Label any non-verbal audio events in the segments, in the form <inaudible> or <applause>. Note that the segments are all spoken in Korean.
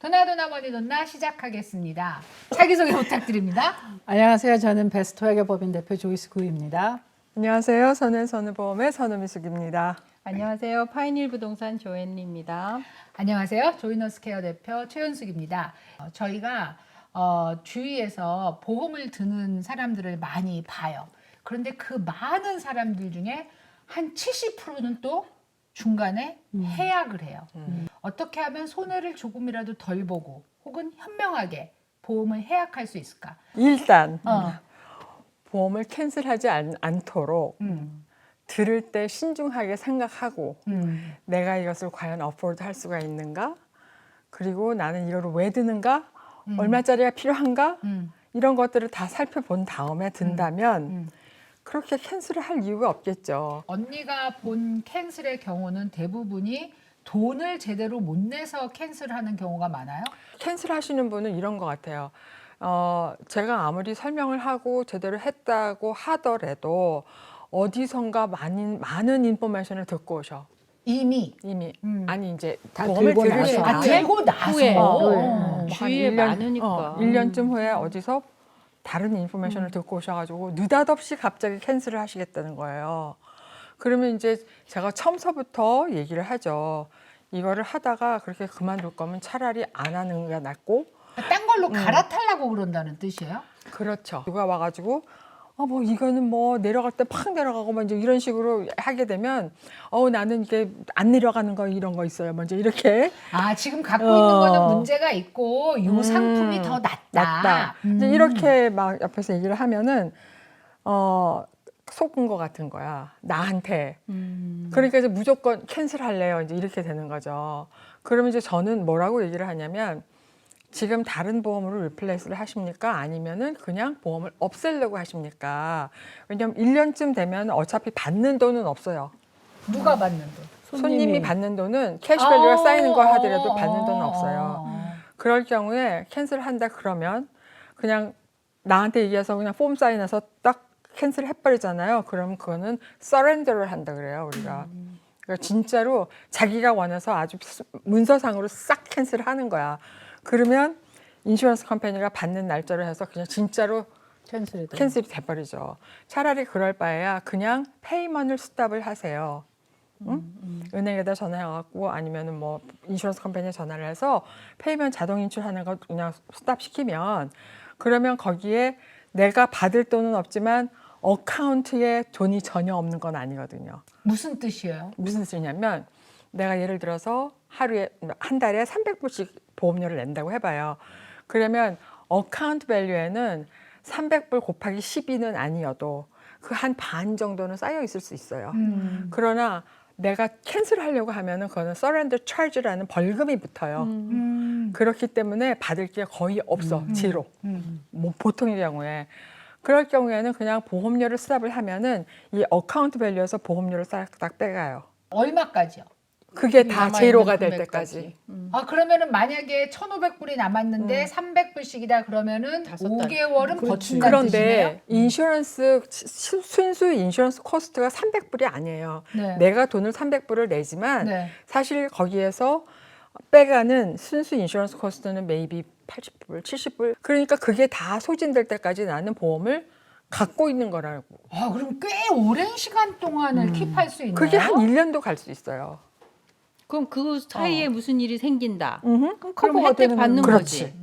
도나도나 머니 돈나 시작하겠습니다. 자기소개 부탁드립니다. 안녕하세요. 저는 베스트 회계법인 대표 조이스 구입니다. 안녕하세요. 선은 선우보험의 선우미숙입니다. 안녕하세요. 파이닐 부동산 조앤리입니다. 안녕하세요. 조이너스케어 대표 최윤숙입니다. 어, 저희가 어, 주위에서 보험을 드는 사람들을 많이 봐요. 그런데 그 많은 사람들 중에 한 70%는 또 중간에 해약을 해요. 어떻게 하면 손해를 조금이라도 덜 보고 혹은 현명하게 보험을 해약할 수 있을까? 일단 어. 보험을 캔슬하지 않, 않도록 음. 들을 때 신중하게 생각하고 음. 내가 이것을 과연 어포드 할 수가 있는가? 그리고 나는 이거를 왜 드는가? 음. 얼마짜리가 필요한가? 음. 이런 것들을 다 살펴본 다음에 든다면 음. 그렇게 캔슬을 할 이유가 없겠죠. 언니가 본 캔슬의 경우는 대부분이 돈을 제대로 못 내서 캔슬하는 경우가 많아요. 캔슬 하시는 분은 이런 것 같아요. 어, 제가 아무리 설명을 하고 제대로 했다고 하더라도 어디선가 많은, 많은 인포메이션을 듣고 오셔. 이미 이미. 음. 아니, 이제 다 보험을 들고 들으신 나서. 아, 들고 나서 후에. 어, 어. 뭐 주위에 한일 년, 많으니까. 어, 1년쯤 후에 어디서 다른 인포메이션을 듣고 오셔가지고 느닷없이 갑자기 캔슬을 하시겠다는 거예요. 그러면 이제 제가 처음서부터 얘기를 하죠. 이거를 하다가 그렇게 그만둘 거면 차라리 안 하는 게 낫고 딴 걸로 갈아타려고 그런다는 뜻이에요? 그렇죠. 누가 와가지고 어뭐 이거는 뭐 내려갈 때 팍 내려가고 먼저 이런 식으로 하게 되면 어 나는 이게 안 내려가는 거 이런 거 있어요. 먼저 이렇게 아 지금 갖고 어. 있는 거는 문제가 있고 요 음, 상품이 더 낫다. 낫다. 이제 음. 이렇게 막 옆에서 얘기를 하면은 어 속은 거 같은 거야 나한테. 음. 그러니까 이제 무조건 캔슬 할래요. 이제 이렇게 되는 거죠. 그러면 이제 저는 뭐라고 얘기를 하냐면 지금 다른 보험으로 리플레이스를 하십니까? 아니면은 그냥 보험을 없애려고 하십니까? 왜냐면 1년쯤 되면 어차피 받는 돈은 없어요. 누가 받는 돈? 손님이, 받는 돈은 캐시밸류가 아, 쌓이는 거 하더라도 어, 받는 돈은 어, 없어요. 어. 그럴 경우에 캔슬한다 그러면 그냥 나한테 얘기해서 그냥 폼 사인해서 딱 캔슬 해버리잖아요. 그럼 그거는 서렌더를 한다 그래요 우리가. 그러니까 진짜로 자기가 원해서 아주 스- 문서상으로 싹 캔슬하는 거야. 그러면 인슈런스 컴퍼니가 받는 날짜로 해서 그냥 진짜로 캔슬이 돼. 캔슬이 돼버리죠. 차라리 그럴 바에야 그냥 페이먼을 스탑을 하세요. 응? 은행에다 전화해갖고 아니면은 뭐 인슈런스 컴퍼니에 전화를 해서 페이먼 자동 인출하는 거 그냥 스탑 시키면 그러면 거기에 내가 받을 돈은 없지만 어카운트에 돈이 전혀 없는 건 아니거든요. 무슨 뜻이에요? 무슨 뜻이냐면 내가 예를 들어서 하루에 한 달에 300불씩 보험료를 낸다고 해봐요. 그러면 어카운트 밸류에는 300불 곱하기 12는 아니어도 그 한 반 정도는 쌓여 있을 수 있어요. 음. 그러나 내가 캔슬하려고 하면은 그거는 서렌더 차지라는 벌금이 붙어요. 음. 그렇기 때문에 받을 게 거의 없어 지로. 음. 뭐 보통의 경우에 그럴 경우에는 그냥 보험료를 스탑을 하면은 이 어카운트 밸류에서 보험료를 싹 딱 빼가요. 얼마까지요? 그게 다 제로가 될. 때까지. 음. 아 그러면은 만약에 1,500불이 남았는데 음. 300불씩이다 그러면은 다섯 달. 5개월은 그렇지. 버틴다는 뜻이네요. 그런데 인슈런스 시- 순수 인슈런스 코스트가 300불이 아니에요. 네. 내가 돈을 300불을 내지만 네. 사실 거기에서 빼가는 순수 인슈런스 코스트는 메이비 80불, 70불. 그러니까 그게 다 소진될 때까지 나는 보험을 갖고 있는 거라고. 아 그럼 꽤 오랜 시간 동안을 킵할 수 있나요? 그게 한 1년도 갈 수 있어요. 그럼 그 사이에 무슨 일이 생긴다. 음흠. 그럼 커버 그러면 혜택 어때는- 받는 그렇지. 거지.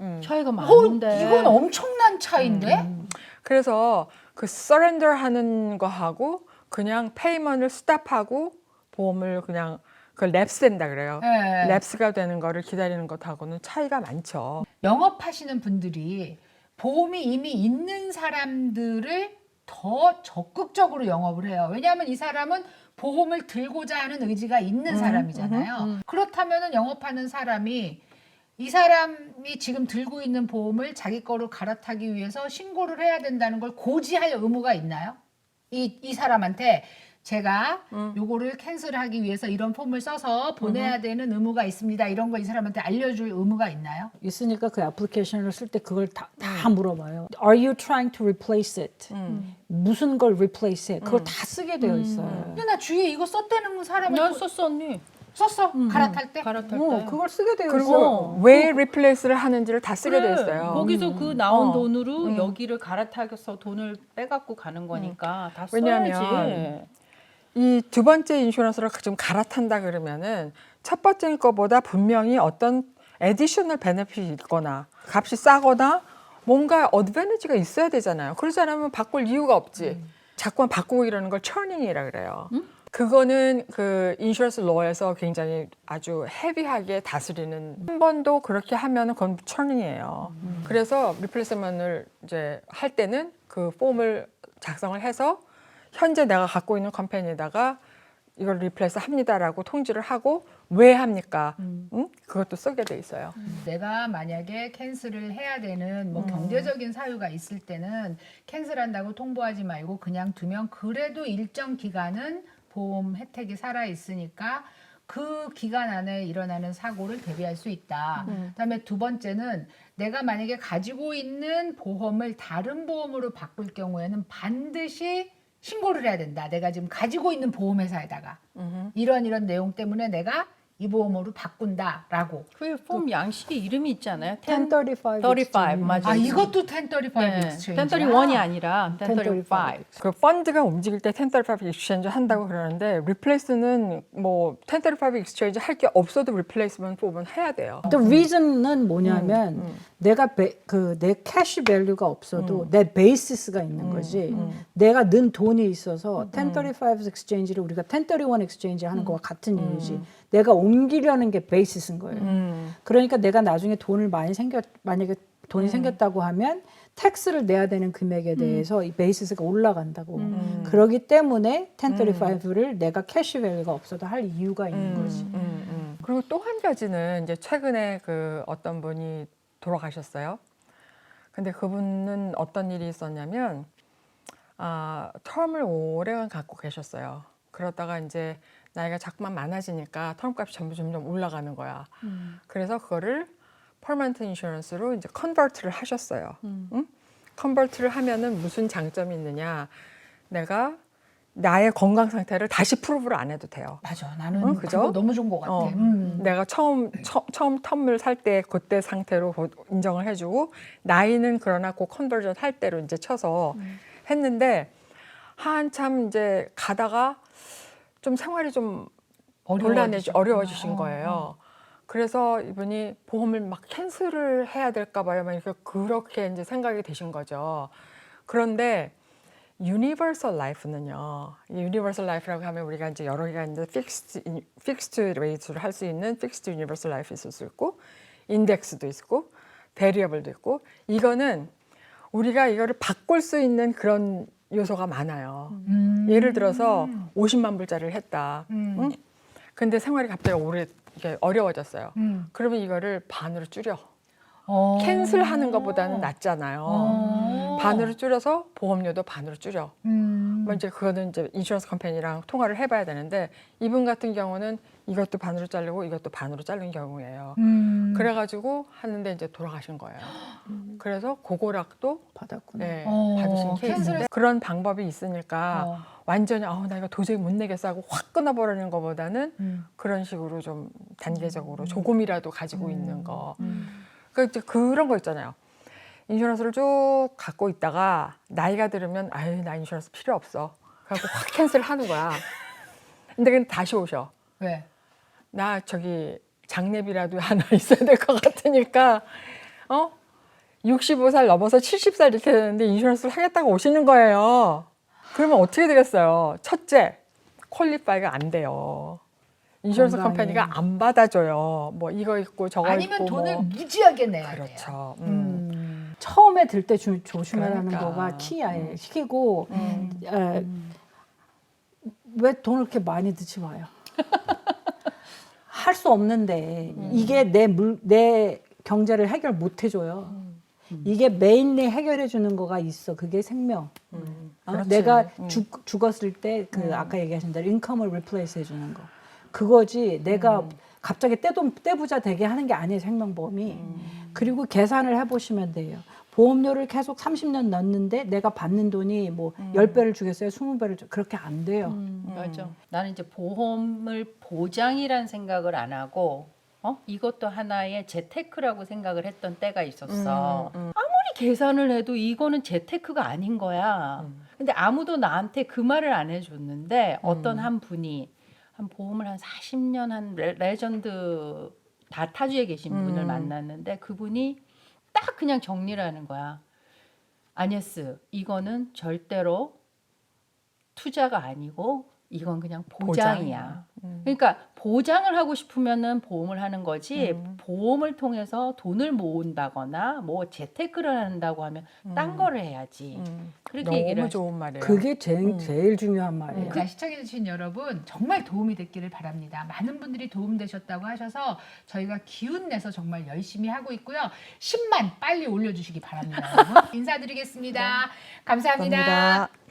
음. 차이가 어, 많은데. 이건 엄청난 차이인데? 음. 그래서 그 서렌더 하는 거 하고 그냥 페이먼을 스탑하고 보험을 그냥 그 랩스된다 그래요. 네. 랩스가 되는 거를 기다리는 것하고는 차이가 많죠. 영업하시는 분들이 보험이 이미 있는 사람들을 더 적극적으로 영업을 해요. 왜냐하면 이 사람은 보험을 들고자 하는 의지가 있는 음, 사람이잖아요. 음, 음. 그렇다면 영업하는 사람이 이 사람이 지금 들고 있는 보험을 자기 거로 갈아타기 위해서 신고를 해야 된다는 걸 고지할 의무가 있나요? 이, 이 사람한테 제가 음. 요거를 캔슬하기 위해서 이런 폼을 써서 보내야 되는 의무가 있습니다. 이런 거 이 사람한테 알려줄 의무가 있나요? 있으니까 그 애플리케이션을 쓸 때 그걸 다, 다 물어봐요. Are you trying to replace it? 음. 무슨 걸 replace 해? 그걸 다 쓰게 되어 있어요. 근데 나 주위에 이거 썼다는 사람을 난 보- 썼어 언니. 썼어 갈아탈 때. 갈아탈 어, 때. 그걸 쓰게 되어 그리고 있어. 왜 리플레이스를 하는지를 다 쓰게 돼 있어요. 거기서 그 나온 어. 돈으로 음. 여기를 갈아타서 돈을 빼갖고 가는 거니까 다 왜냐하면 써야지. 이 두 번째 인슈런스를 좀 갈아탄다 그러면은 첫 번째 거보다 분명히 어떤 에디셔널 베네핏이 있거나 값이 싸거나 뭔가 어드밴티지가 있어야 되잖아요. 그러지 않으면 바꿀 이유가 없지. 자꾸만 바꾸고 이러는 걸 처닝이라 그래요. 그거는 그 인슈런스 로에서 굉장히 아주 헤비하게 다스리는 한 번도 그렇게 하면 은 그건 처닝이에요. 그래서 리플레이스먼을 이제 할 때는 그 폼을 작성을 해서 현재 내가 갖고 있는 컴퍼니에다가 이걸 리플레이스 합니다라고 통지를 하고 왜 합니까? 응? 그것도 쓰게 돼 있어요. 내가 만약에 캔슬을 해야 되는 뭐 경제적인 사유가 있을 때는 캔슬한다고 통보하지 말고 그냥 두면 그래도 일정 기간은 보험 혜택이 살아 있으니까 그 기간 안에 일어나는 사고를 대비할 수 있다. 그다음에 두 번째는 내가 만약에 가지고 있는 보험을 다른 보험으로 바꿀 경우에는 반드시 신고를 해야 된다. 내가 지금 가지고 있는 보험회사에다가 이런 이런 내용 때문에 내가 이 보험으로 바꾼다라고. 그폼 양식에 이름이 있잖아요. 1035 35 맞아요. 아 이것도 1035 네. 익스체인지야? 1031이 아니라 1035. 1035. 그 펀드가 움직일 때 1035 익스체인지 한다고 그러는데 리플레이스는 뭐1035 익스체인지 할 게 없어도 리플레이스먼트 폼은 해야 돼요. The reason은 뭐냐면 음, 내가 그 내 캐시 밸류가 없어도 음. 내 베이시스가 있는 거지. 내가 는 돈이 있어서 1035 exchange를 우리가 1031 exchange 하는 거와 같은 이유지. 내가 옮기려는 게 베이시스인 거예요. 음. 그러니까 내가 나중에 돈을 많이 생겼 만약에 돈이 생겼다고 하면 텍스를 내야 되는 금액에 대해서 이 베이시스가 올라간다고. 그러기 때문에 1035를 내가 캐시 밸류가 없어도 할 이유가 있는 거지. 음, 음. 그리고 또 한 가지는 이제 최근에 그 어떤 분이 돌아가셨어요. 근데 그분은 어떤 일이 있었냐면 아, 텀을 오래간 갖고 계셨어요. 그러다가 이제 나이가 자꾸만 많아지니까 텀 값이 점점 점점 올라가는 거야. 그래서 그거를 퍼먼트 인슈런스로 이제 컨버트를 하셨어요. 응? 컨버트를 하면은 무슨 장점이 있느냐? 내가 나의 건강 상태를 다시 프로브를 안 해도 돼요. 맞아. 나는 어, 그죠? 너무 좋은 것 같아. 어, 음. 내가 처음 처, 처음 텀을 살 때 그때 상태로 고- 인정을 해주고 나이는 그러나 그 컨버전 할 때로 이제 쳐서 했는데 한참 이제 가다가 좀 생활이 좀 곤란해지 어려워지신 어, 거예요. 그래서 이분이 보험을 막 캔슬을 해야 될까 봐요. 막 이렇게 그렇게 이제 생각이 되신 거죠. 그런데 유니버설 라이프는요. 이 유니버설 라이프라고 하면 우리가 이제 여러 개가 있는데 픽스드 픽스드 레이트를 할 수 있는 픽스드 유니버설 라이프 있을 수 있고 인덱스도 있고 베리어블도 있고 이거는 우리가 이거를 바꿀 수 있는 그런 요소가 많아요. 음. 예를 들어서 50만 불짜리를 했다. 음. 응? 근데 생활이 갑자기 오래 이게 어려워졌어요. 음. 그러면 이거를 반으로 줄여. 어. 캔슬하는 것보다는 낫잖아요. 어. 반으로 줄여서 보험료도 반으로 줄여. 음. 뭐 이제 그거는 이제 인슈런스 컴퍼니랑 통화를 해봐야 되는데 이분 같은 경우는 이것도 반으로 자르고 이것도 반으로 자른 경우예요. 음. 그래가지고 하는데 이제 돌아가신 거예요. <gasps> 그래서 고고락도 받았구나. 네, 어, 받으신 케이스인데 그런 방법이 있으니까 어. 완전히 아우 나 이거 도저히 못 내겠어 하고 확 끊어버리는 것보다는 음. 그런 식으로 좀 단계적으로 조금이라도 가지고 있는 거. 음. 그 이제 그런 거 있잖아요. 인슈런스를 쭉 갖고 있다가 나이가 들으면 아유 나 인슈런스 필요 없어. 그래갖고 확 캔슬하는 거야. 근데 그냥 다시 오셔. 왜? 나 저기 장례비라도 하나 <laughs> 있어야 될 것 같으니까 어 65살 넘어서 70살 이렇게 되는데 인슈런스를 하겠다고 오시는 거예요. 그러면 어떻게 되겠어요? 첫째, 퀄리파이가 안 돼요. 인슈런스 건강해. 컴퍼니가 안 받아줘요. 뭐 이거 있고 저거 아니면 있고 돈을 뭐. 무지하게 내야 돼요. 그렇죠. 음. 음. 처음에 들 때 조심하라는 그러니까. 거가 키야. 키고 음. 에, 왜 돈을 이렇게 많이 드지 마요. <laughs> 할 수 없는데 음. 이게 내 물 내 경제를 해결 못 해줘요. 음. 이게 메인리 해결해 주는 거가 있어. 그게 생명. 음. 어? 내가 음. 죽, 죽었을 때그 아까 얘기하신 대로 인컴을 리플레이스 해주는 거. 그거지 내가 음. 갑자기 떼돈 떼부자 되게 하는 게 아니에요 생명보험이. 그리고 계산을 해보시면 돼요. 보험료를 계속 30년 넣는데 내가 받는 돈이 뭐 음. 10배를 주겠어요? 20배를 주 그렇게 안 돼요. 음, 맞아. 나는 이제 보험을 보장이란 생각을 안 하고 어 이것도 하나의 재테크라고 생각을 했던 때가 있었어. 음, 음. 아무리 계산을 해도 이거는 재테크가 아닌 거야. 음. 근데 아무도 나한테 그 말을 안 해줬는데 어떤 음. 한 분이 한 보험을 한 40년 한 레, 레전드 다 타주에 계신 분을 음. 만났는데 그분이 딱 그냥 정리를 하는 거야. 아니에스 이거는 절대로 투자가 아니고 이건 그냥 보장이야. 음. 그러니까 보장을 하고 싶으면은 보험을 하는 거지 음. 보험을 통해서 돈을 모은다거나 뭐 재테크를 한다고 하면 딴 거를 해야지. 음. 그렇게 너무 얘기를 좋은 말이에요. 그게 제일, 음. 제일 중요한 말이에요. 자, 시청해 주신 여러분 정말 도움이 됐기를 바랍니다. 많은 분들이 도움되셨다고 하셔서 저희가 기운 내서 정말 열심히 하고 있고요. 10만 빨리 올려주시기 바랍니다. <laughs> 인사드리겠습니다 감사합니다. 감사합니다.